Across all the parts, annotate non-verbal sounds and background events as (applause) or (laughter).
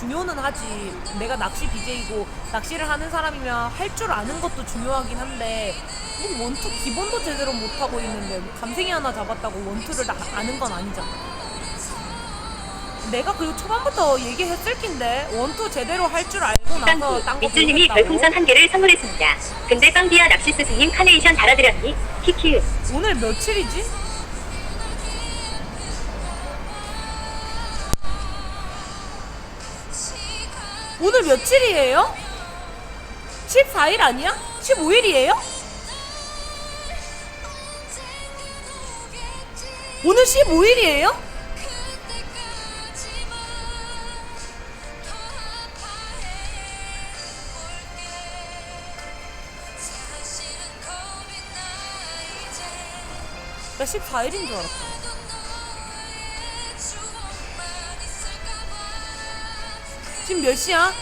중요는 하지. 내가 낚시 BJ고 낚시를 하는 사람이면 할 줄 아는 것도 중요하긴 한데 뭐 원투 기본도 제대로 못 하고 있는데 뭐 감생이 하나 잡았다고 원투를 다 아는 건 아니잖아. 내가 그리고 초반부터 얘기했을 낀데 원투 제대로 할 줄 알고 나서 딴거 밑줄님이. 별풍선 한 개를 선물했습니다. 근데 깡비야 낚시 스승님 카네이션 달아드렸니? 키키 오늘 며칠이지? 오늘 며칠이에요? 14일 아니야? 15일이에요? 오늘 15일이에요? 나 14일인 줄 알았어. 지금 몇 시야?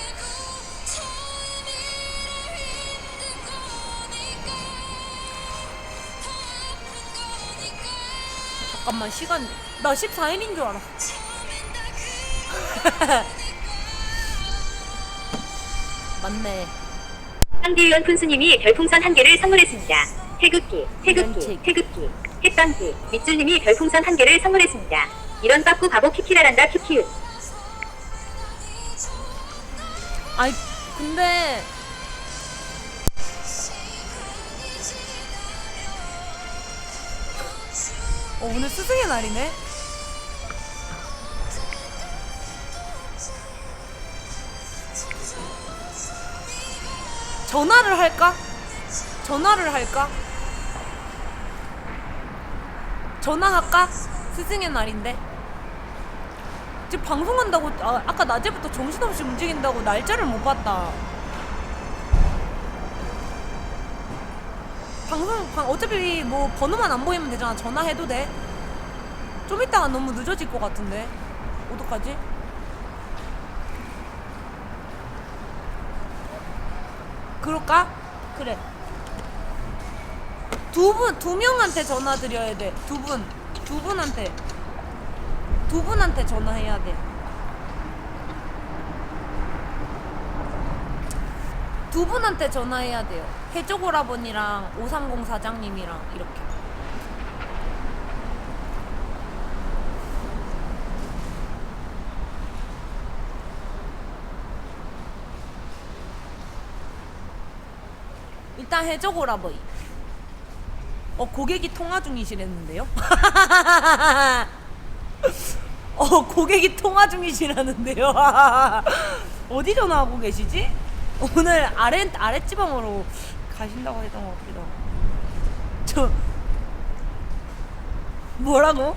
잠깐만 시간 나 14일인 줄 알았어. (laughs) 맞네. 깡비위원 푼수님이 별풍선 한 개를 선물했습니다. 태극기 태극기. 태극기 햇깡기 밑줄님이 별풍선 한 개를 선물했습니다. 이런 빠꾸 바보 키키라란다 키키읒 아니 근데 어, 오늘 스승의 날이네. 전화를 할까? 전화를 할까? 전화할까? 스승의 날인데. 지금 방송한다고 아, 아까 낮에부터 정신없이 움직인다고 날짜를 못 봤다. 방송 방, 어차피 뭐 번호만 안 보이면 되잖아. 전화해도 돼. 좀 이따가 너무 늦어질 것 같은데. 어떡하지? 그럴까? 그래. 두 분, 두 명한테 전화 드려야 돼. 두 분. 두 분한테. 두 분한테 전화해야 돼. 두 분한테 전화해야 돼요. 해적 오라버니랑 530 사장님이랑 이렇게. 일단 해적 오라버니. 어 고객이 통화 중이시랬는데요? (laughs) 어 고객이 통화 중이시라는데요. (laughs) 어디 전화하고 계시지? 오늘 아래 아래 지방으로 가신다고 했던 것 같기도 하고. 저 뭐라고?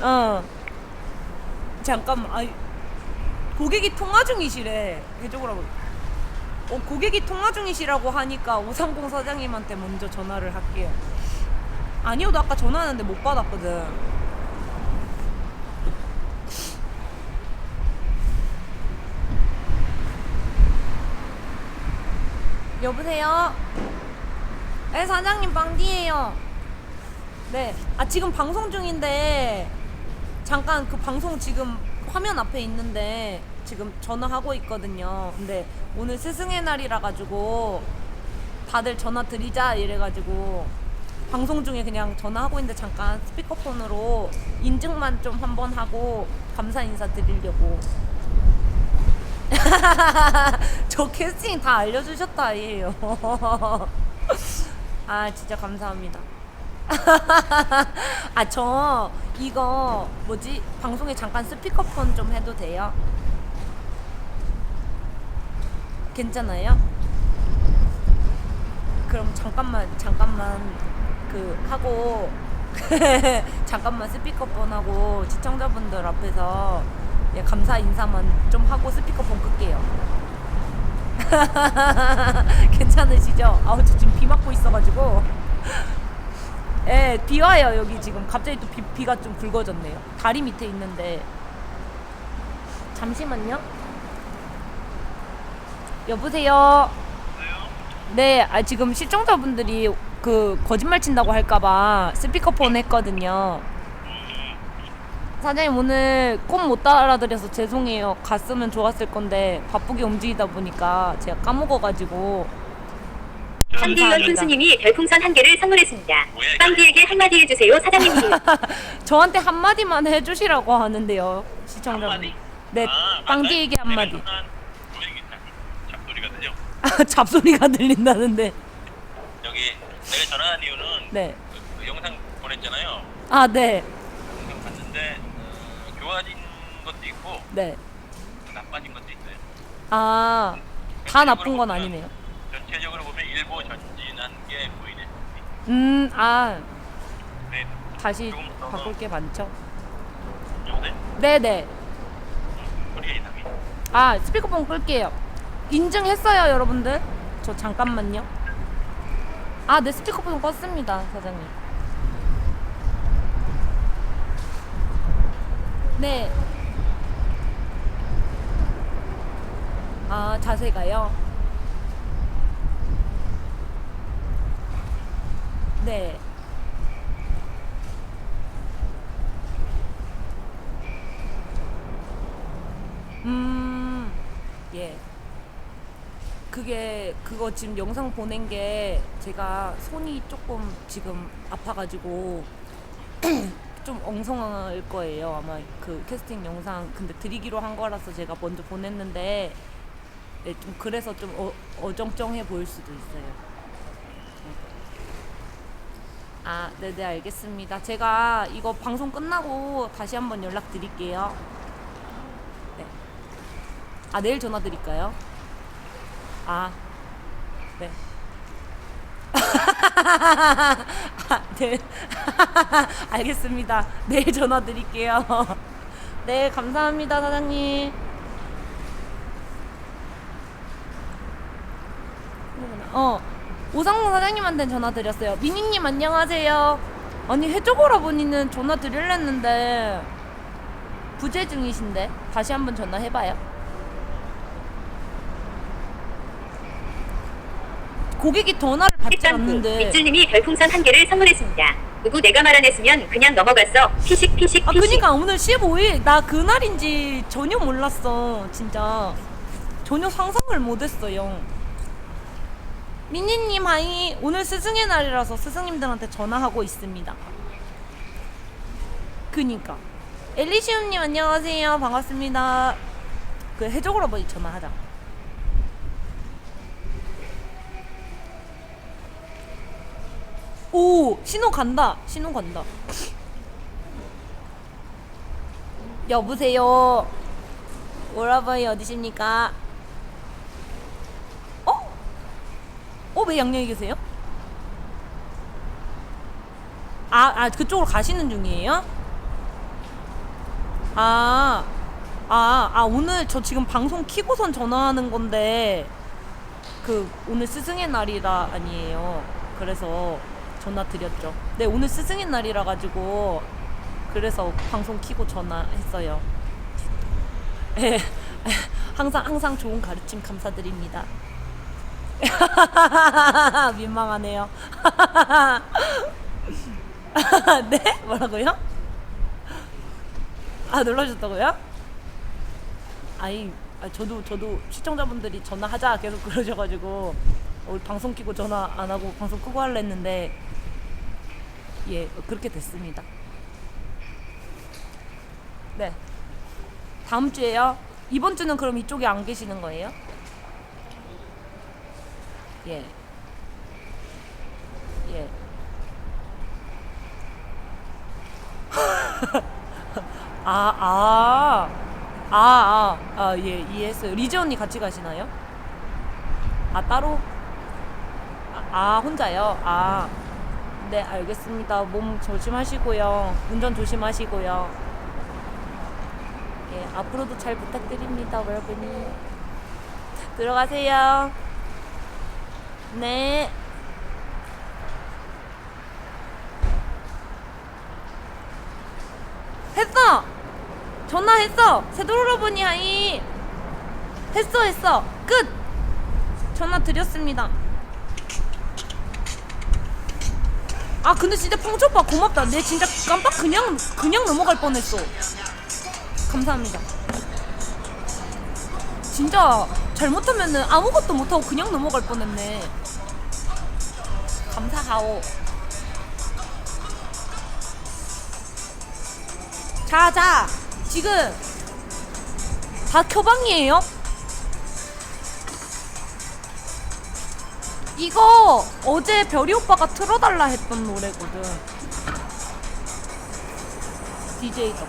어 잠깐만 아이 고객이 통화 중이시래 해줘보라고 어 고객이 통화 중이시라고 하니까 530 사장님한테 먼저 전화를 할게요 아니요 나 아까 전화하는데 못 받았거든 여보세요? 네 사장님 빵디예요 네. 아 지금 방송 중인데 잠깐 그 방송 지금 화면 앞에 있는데 지금 전화하고 있거든요. 근데 오늘 스승의 날이라 가지고 다들 전화 드리자 이래 가지고 방송 중에 그냥 전화하고 있는데 잠깐 스피커폰으로 인증만 좀 한번 하고 감사 인사 드리려고. (laughs) 저 캐스팅 다 알려주셨다 아예요. (laughs) 아 진짜 감사합니다. (laughs) 아, 저 이거 뭐지? 방송에 잠깐 스피커폰 좀 해도 돼요? 괜찮아요? 그럼 잠깐만 잠깐만 그 하고 (laughs) 잠깐만 스피커폰 하고 시청자분들 앞에서 예, 감사 인사만 좀 하고 스피커폰 끌게요. (laughs) 괜찮으시죠? 아우 저 지금 비 맞고 있어가지고 (laughs) 예, 비 와요 여기 지금 갑자기 또 비, 비가 좀 굵어졌네요. 다리 밑에 있는데 잠시만요. 여보세요. 네, 아 지금 시청자분들이 그 거짓말 친다고 할까봐 스피커폰 했거든요. 사장님 오늘 꽃못 따라드려서 죄송해요. 갔으면 좋았을 건데 바쁘게 움직이다 보니까 제가 까먹어가지고 감사합니다. 푼스님이 별풍선 한 개를 선물했습니다. 빵디에게 한마디 해주세요, 사장님님. (laughs) 저한테 한마디만 해주시라고 하는데요. 시청자분. 한마디? 네, 아, 빵디에게. 한마디. 분이 잡소리거든요. (laughs) 잡소리가 들린다는데. 내가 전화한 이유는 네. 그, 그 영상 보냈잖아요. 아, 네. 영상 봤는데 어, 좋아진 것도 있고 네. 나빠진 것도 있어요. 아, 다 나쁜 건 아니네요. 전체적으로 보면 일부 전진한 게 보이네. 음, 아, 네. 다시 조금 더 바꿀 게 많죠. 여보세요? 네네. 소리가 이상해. 아, 스피커폰 끌게요. 인증했어요, 여러분들. 저 잠깐만요. 아, 네, 스피커폰 껐습니다, 사장님. 네. 아, 자세가요? 네. 음, 예. 그게 그거 지금 영상 보낸 게 제가 손이 조금 지금 아파가지고 (clears throat) 좀 엉성할 거예요. 아마 그 캐스팅 영상 근데 드리기로 한 거라서 제가 먼저 보냈는데 예, 좀 그래서 좀 어, 어정쩡해 보일 수도 있어요. 아, 네네 알겠습니다. 제가 이거 방송 끝나고 다시 한번 연락 드릴게요. 네. 아 내일 전화 드릴까요? 아, 네. 아, (laughs) 네. (laughs) 알겠습니다. 내일 전화 드릴게요. (laughs) 네, 감사합니다, 사장님. 어, 오상무 사장님한테 전화 드렸어요. 미니님 안녕하세요. 아니 해적오라버니는 전화 드릴랬는데 부재 중이신데 다시 한번 전화해봐요. 고객이 전화를 받지 햇반구 않는데. 밑줄님이 별풍선 한 개를 선물했습니다. 누구 내가 말 안 했으면 그냥 넘어갔어. 피식 피식 아 피식. 그니까 오늘 15일 나 그날인지 전혀 몰랐어 진짜. 전혀 상상을 못했어요 민니님 하이. 오늘 스승의 날이라서 스승님들한테 전화하고 있습니다. 그니까. 엘리시움님 안녕하세요. 반갑습니다. 그 해적으로 버지 전화하자 오 신호 간다 신호 간다 여보세요. 오라버니 어디십니까? 어? 어, 왜 양양에 계세요? 아, 아, 그쪽으로 가시는 중이에요? 아, 아, 아, 오늘 저 지금 방송 키고선 전화하는 건데, 그, 오늘 스승의 날이라 아니에요. 그래서 전화 드렸죠. 네, 오늘 스승의 날이라 가지고, 그래서 방송 키고 전화했어요. 예. (laughs) 항상 항상 좋은 가르침 감사드립니다. (laughs) 민망하네요. (laughs) 네? 뭐라고요? 아 눌러주셨다고요? 아이, 아, 저도 저도 시청자분들이 전화하자 계속 그러셔가지고 우리 방송 키고 전화 안 하고 방송 끄고 할라 했는데 예 그렇게 됐습니다. 네. 다음 주에요? 이번 주는 그럼 이쪽에 안 계시는 거예요? 예. 예. (laughs) 아, 아. 아, 아, 아, 예, 이해했어요. 리즈 언니 같이 가시나요? 아, 따로? 아, 아, 혼자요? 아. 네, 알겠습니다. 몸 조심하시고요. 운전 조심하시고요. 예, 앞으로도 잘 부탁드립니다, 여러분이. 들어가세요. 네. 했어! 전화했어! 세돌오라버니 하이! 했어, 했어! 끝! 전화 드렸습니다. 아 근데 진짜 펑초 오빠 고맙다. 내 진짜 깜빡 그냥 그냥 넘어갈 뻔했어. 감사합니다. 진짜 잘못하면은 아무것도 못하고 그냥 넘어갈 뻔했네. 감사하오. 자, 자, 지금 다 켜방이에요? 이거 어제 별이 오빠가 틀어달라 했던 노래거든. DJ가.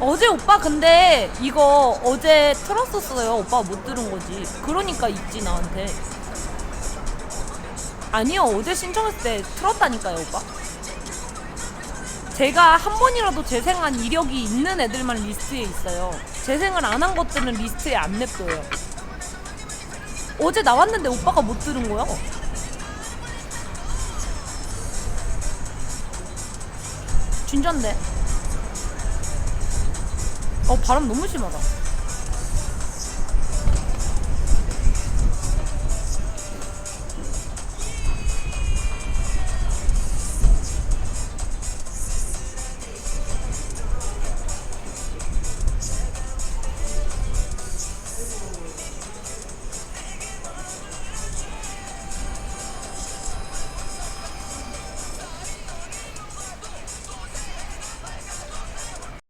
어제 오빠 근데 이거 어제 틀었었어요. 오빠가 못 들은 거지. 그러니까 있지 나한테. 아니요 어제 신청했을 때 틀었다니까요 오빠. 제가 한 번이라도 재생한 이력이 있는 애들만 리스트에 있어요. 재생을 안 한 것들은 리스트에 안 냅둬요. 어제 나왔는데 오빠가 못 들은 거야. 진짠데. 어 바람 너무 심하다.